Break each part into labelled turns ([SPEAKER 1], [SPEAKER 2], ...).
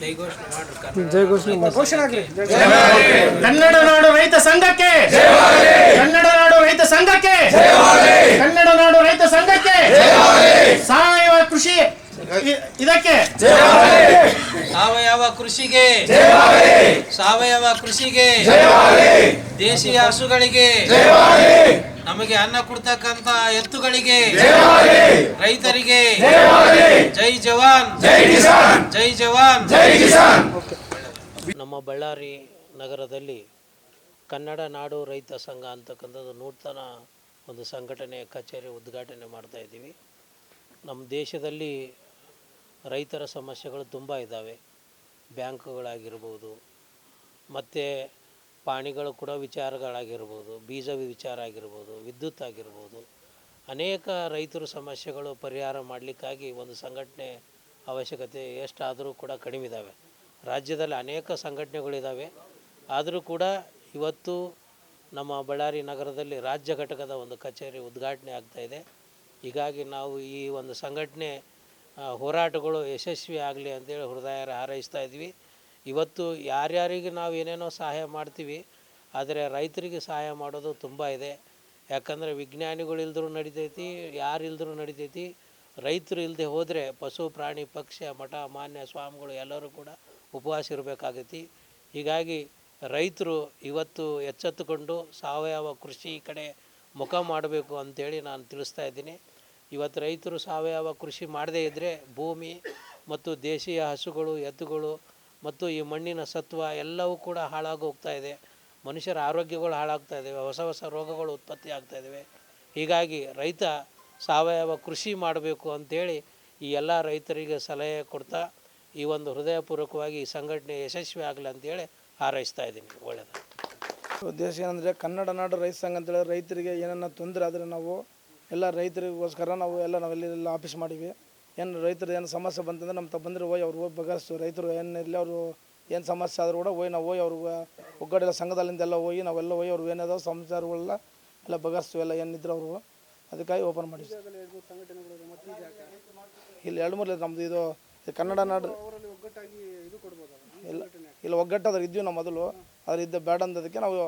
[SPEAKER 1] ಜೈ ಘೋಷಣೆ
[SPEAKER 2] ಮಾಡಿ
[SPEAKER 3] ಘೋಷಣೆ ಆಗ್ಲಿ.
[SPEAKER 4] ಕನ್ನಡ ನಾಡು ರೈತ ಸಂಘಕ್ಕೆ ಕನ್ನಡ ನಾಡು ರೈತ ಸಂಘಕ್ಕೆ ಕನ್ನಡ ನಾಡು ರೈತ ಸಂಘಕ್ಕೆ ಸಾವಯವ ಕೃಷಿ ಇ- ಇದಕ್ಕೆ
[SPEAKER 1] ಸಾವಯವ ಕೃಷಿಗೆ. ಸಾವಯವ ಕೃಷಿಗೆ. ದೇಶೀಯ ಹಸುಗಳಿಗೆ. ನಮಗೆ ಅನ್ನ ಕೊಡ್ತಕ್ಕಂತ ಎತ್ತುಗಳಿಗೆ. ರೈತರಿಗೆ. ಜೈ ಜವಾನ್. ಜೈ ಜವಾನ್. ನಮ್ಮ ಬಳ್ಳಾರಿ ನಗರದಲ್ಲಿ ಕನ್ನಡ ನಾಡು ರೈತ ಸಂಘ ಅಂತಕ್ಕಂಥದ್ದು ನೂತನ ಒಂದು ಸಂಘಟನೆ ಕಚೇರಿ ಉದ್ಘಾಟನೆ ಮಾಡ್ತಾ ಇದ್ದೀವಿ. ನಮ್ಮ ದೇಶದಲ್ಲಿ ರೈತರ ಸಮಸ್ಯೆಗಳು ತುಂಬ ಇದ್ದಾವೆ. ಬ್ಯಾಂಕುಗಳಾಗಿರ್ಬೋದು, ಮತ್ತು ಪಾಣಿಗಳು ಕೂಡ ವಿಚಾರಗಳಾಗಿರ್ಬೋದು, ಬೀಜ ವಿಚಾರ ಆಗಿರ್ಬೋದು, ವಿದ್ಯುತ್ ಆಗಿರ್ಬೋದು, ಅನೇಕ ರೈತರ ಸಮಸ್ಯೆಗಳು ಪರಿಹಾರ ಮಾಡಲಿಕ್ಕಾಗಿ ಒಂದು ಸಂಘಟನೆ ಅವಶ್ಯಕತೆ ಎಷ್ಟಾದರೂ ಕೂಡ ಕಡಿಮೆ ಇದ್ದಾವೆ ರಾಜ್ಯದಲ್ಲಿ ಅನೇಕ ಸಂಘಟನೆಗಳಿದ್ದಾವೆ ಆದರೂ ಕೂಡ ಇವತ್ತು ನಮ್ಮ ಬಳ್ಳಾರಿ ನಗರದಲ್ಲಿ ರಾಜ್ಯ ಘಟಕದ ಒಂದು ಕಚೇರಿ ಉದ್ಘಾಟನೆ ಆಗ್ತಾಯಿದೆ ಹೀಗಾಗಿ ನಾವು ಈ ಒಂದು ಸಂಘಟನೆ ಹೋರಾಟಗಳು ಯಶಸ್ವಿ ಆಗಲಿ ಅಂತೇಳಿ ಹೃದಯ ಹಾರೈಸ್ತಾ ಇದ್ವಿ. ಇವತ್ತು ಯಾರ್ಯಾರಿಗೆ ನಾವು ಏನೇನೋ ಸಹಾಯ ಮಾಡ್ತೀವಿ, ಆದರೆ ರೈತರಿಗೆ ಸಹಾಯ ಮಾಡೋದು ತುಂಬ ಇದೆ. ಯಾಕಂದರೆ ವಿಜ್ಞಾನಿಗಳು ಇಲ್ದರೂ ನಡಿತೈತಿ, ಯಾರು ಇಲ್ದರೂ ನಡಿತೈತಿ. ರೈತರು ಇಲ್ಲದೆ ಹೋದರೆ ಪಶು, ಪ್ರಾಣಿ, ಪಕ್ಷ, ಮಠ, ಮಾನ್ಯ ಸ್ವಾಮಿಗಳು ಎಲ್ಲರೂ ಕೂಡ ಉಪವಾಸ ಇರಬೇಕಾಗೈತಿ. ಹೀಗಾಗಿ ರೈತರು ಇವತ್ತು ಎಚ್ಚೆತ್ತುಕೊಂಡು ಸಾವಯವ ಕೃಷಿ ಕಡೆ ಮುಖ ಮಾಡಬೇಕು ಅಂತೇಳಿ ನಾನು ತಿಳಿಸ್ತಾ ಇದ್ದೀನಿ. ಇವತ್ತು ರೈತರು ಸಾವಯವ ಕೃಷಿ ಮಾಡದೇ ಇದ್ದರೆ ಭೂಮಿ ಮತ್ತು ದೇಶೀಯ ಹಸುಗಳು, ಎತ್ತುಗಳು ಮತ್ತು ಈ ಮಣ್ಣಿನ ಸತ್ವ ಎಲ್ಲವೂ ಕೂಡ ಹಾಳಾಗಿ ಹೋಗ್ತಾ ಇದೆ. ಮನುಷ್ಯರ ಆರೋಗ್ಯಗಳು ಹಾಳಾಗ್ತಾ ಇದ್ದಾವೆ ಹೊಸ ಹೊಸ ರೋಗಗಳು ಉತ್ಪತ್ತಿ ಆಗ್ತಾ ಇದ್ದಾವೆ ಹೀಗಾಗಿ ರೈತ ಸಾವಯವ ಕೃಷಿ ಮಾಡಬೇಕು ಅಂಥೇಳಿ ಈ ಎಲ್ಲ ರೈತರಿಗೆ ಸಲಹೆ ಕೊಡ್ತಾ ಈ ಒಂದು ಹೃದಯಪೂರ್ವಕವಾಗಿ ಈ ಸಂಘಟನೆ ಯಶಸ್ವಿ ಆಗಲಿ ಅಂತೇಳಿ ಹಾರೈಸ್ತಾ ಇದ್ದೀನಿ. ಒಳ್ಳೆಯದು.
[SPEAKER 3] ಉದ್ದೇಶ ಏನಂದರೆ ಕನ್ನಡ ನಾಡು ರೈತ ಸಂಘ ಅಂತೇಳಿ ರೈತರಿಗೆ ಏನನ್ನ ತೊಂದರೆ ಆದರೆ ನಾವು ಎಲ್ಲ ರೈತರಿಗೋಸ್ಕರ ನಾವು ಎಲ್ಲ ನಾವೆಲ್ಲ ಆಫೀಸ್ ಮಾಡೀವಿ ಏನು ರೈತರು ಏನು ಸಮಸ್ಯೆ ಬಂತಂದ್ರೆ ನಮ್ಮ ತ ಬಂದರೆ ಹೋಗಿ ಅವ್ರು ಹೋಗಿ ಬಗೆಹರಿಸ್ತೀವಿ ರೈತರು ಏನಿರಲಿ ಅವರು ಏನು ಸಮಸ್ಯೆ ಆದರೂ ಕೂಡ ಹೋಗಿ ನಾವು ಹೋಗಿ ಅವ್ರಿಗೆ ಒಗ್ಗಡೆಲ್ಲ ಸಂಘದಲ್ಲಿಂದ ಎಲ್ಲ ಹೋಗಿ ನಾವೆಲ್ಲ ಹೋಗಿ ಅವ್ರು ಏನಾದ್ರು ಸಂಸಾರಗಳೆಲ್ಲ ಎಲ್ಲ ಬಗೆಹರಿಸ್ತೀವಿ ಎಲ್ಲ ಏನಿದ್ರು ಅವರು. ಅದಕ್ಕಾಗಿ ಓಪನ್ ಮಾಡಿದ್ವಿ. ಇಲ್ಲಿ ಎರಡು ಮೂರು ನಮ್ಮದು ಇದು ಇದು ಕನ್ನಡ ನಾಡು ಇಲ್ಲ ಇಲ್ಲ ಒಗ್ಗಟ್ಟಾದ್ರೆ ಇದ್ವಿ ನಾವು ಮೊದಲು. ಅದ್ರ ಇದ್ದ ಬೇಡ ಅಂದದಕ್ಕೆ ನಾವು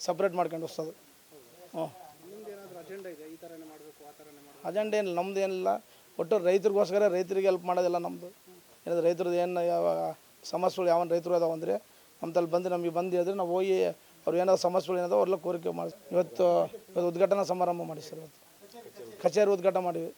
[SPEAKER 3] ಸಪ್ರೇಟ್ ಮಾಡ್ಕೊಂಡು ಹೋಗ್ತದೆ ಹ್ಞೂ ಅಜೆಂಡ ಏನಿಲ್ಲ, ನಮ್ದು ಏನಿಲ್ಲ. ಒಟ್ಟು ರೈತರಿಗೋಸ್ಕರ ರೈತರಿಗೆ ಹೆಲ್ಪ್ ಮಾಡೋದಿಲ್ಲ ನಮ್ಮದು ಏನಾದ್ರು ರೈತರದ್ದು ಏನು ಯಾವ ಸಮಸ್ಯೆಗಳು ಯಾವ ರೈತರು ಅದಾವ ಅಂದರೆ ನಮ್ಮದಲ್ಲಿ ಬಂದು ನಮಗೆ ಬಂದು ಹೇಳಿದ್ರೆ ನಾವು ಹೋಗಿ ಅವ್ರು ಏನಾದ್ರು ಸಮಸ್ಯೆಗಳು ಏನಾದ್ರು ಅವ್ರೆಲ್ಲ ಕೋರಿಕೆ ಮಾಡಿ ಇವತ್ತು ಇವತ್ತು ಉದ್ಘಾಟನಾ ಸಮಾರಂಭ ಮಾಡಿ ಸರ್ ಇವತ್ತು. ಕಚೇರಿ ಉದ್ಘಾಟನೆ ಮಾಡಿವಿ